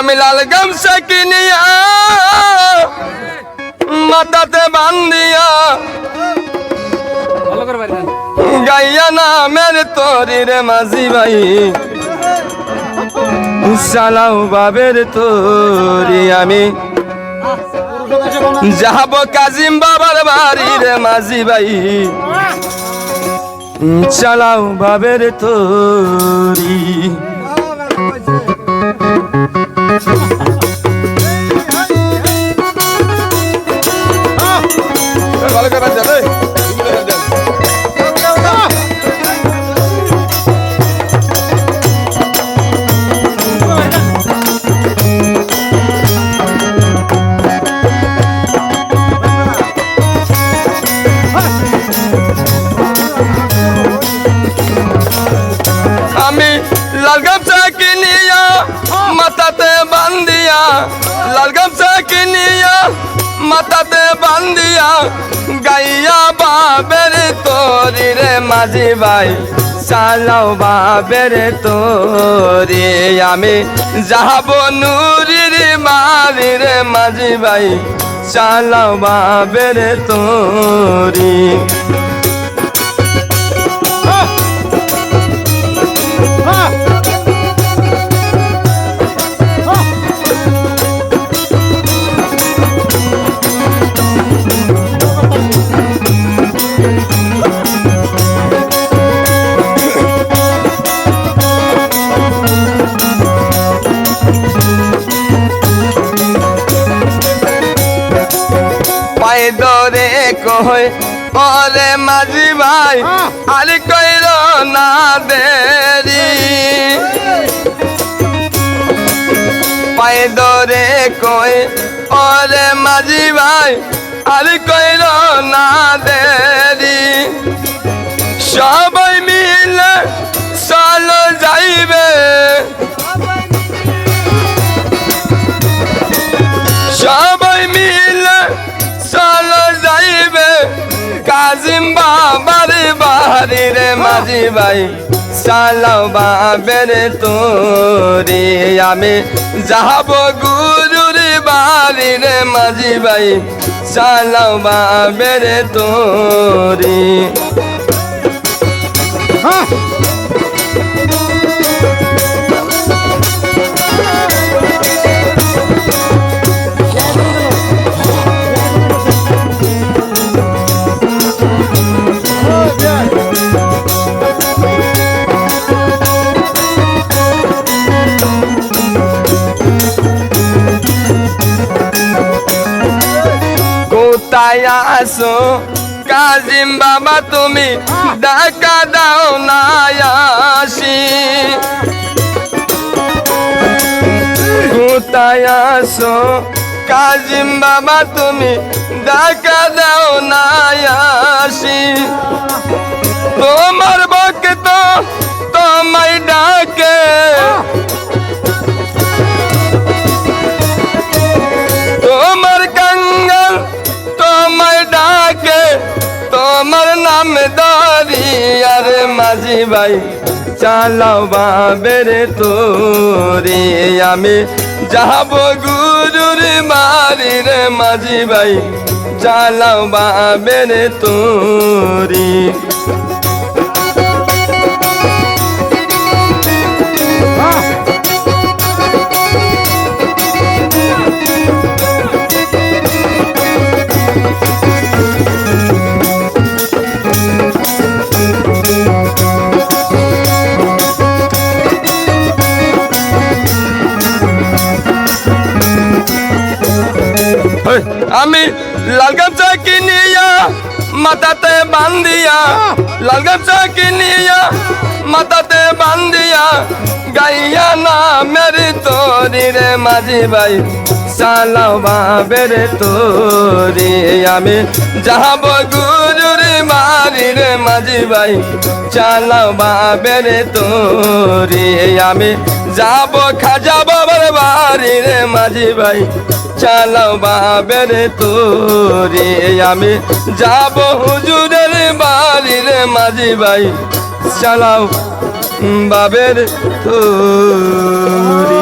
আমি লাল গামছা কিনিয়া মাথাতে বান্দিয়া গাইয়া না মেরে তোরি রে মাঝি ভাই। চালাও বাবের তোরি আমি। যাব কাজিম বাবার বাড়ি রে মাঝি ভাই। চালাও বাবের তোরি। ভালো করা যাবে। আমি লাল গামছা কিনিয়া মাথাতে বান্দিয়া লাল গামছা কিনিয়া মাথাতে বান্দিয়া গাইয়া বাবের তোরি রে মাঝি ভাই, চালাও বাবের তোরি। আমি যাহাব নুরির মারি রে মাঝি ভাই, চালাও বাবের তোরি। কই ওরে মাঝি ভাই আর কইল না দেরি। পাই দরে কই বলে মাঝি ভাই আর কইল না দেরি। সবাই কাজিম বাবার বাহারি রে মাঝি ভাই চালাও বাবের তোরে। আমি যাহাব গুরুর বাড়ি রে মাঝি ভাই চালাও বাবের তোরে। আসো কাজিম বাবা, তুমি ডাকা দাও না আসি। কোথায় আসো কাজিম বাবা, তুমি ডাকা দাও না আসি। তোমার ভক্ত ডাকে তোমার নাম দারি আরে মাঝি ভাই, চালাও বাবের তোরে। আমি যাব গুরুর মারি রে মাঝি ভাই, চালাও বাবের তোরে। আমি লাল গামছা কিনিয়া মাথাতে বান্দিয়া লাল গামছা কিনিয়া মাথাতে বান্দিয়া গাইয়া না মেরি তোরি রে মাঝি ভাই চালাও বাবের তোরে। আমি যাব গুরুর বাড়ি রে মাঝি ভাই, চালাও বাবের তোরে। আমি যাব খা যাব বাড়ি রে মাঝি ভাই। চালাও বাবের তোরে, আমি যাব হুজুরের বাড়ি রে মাঝি ভাই। চালাও বাবের তোরে।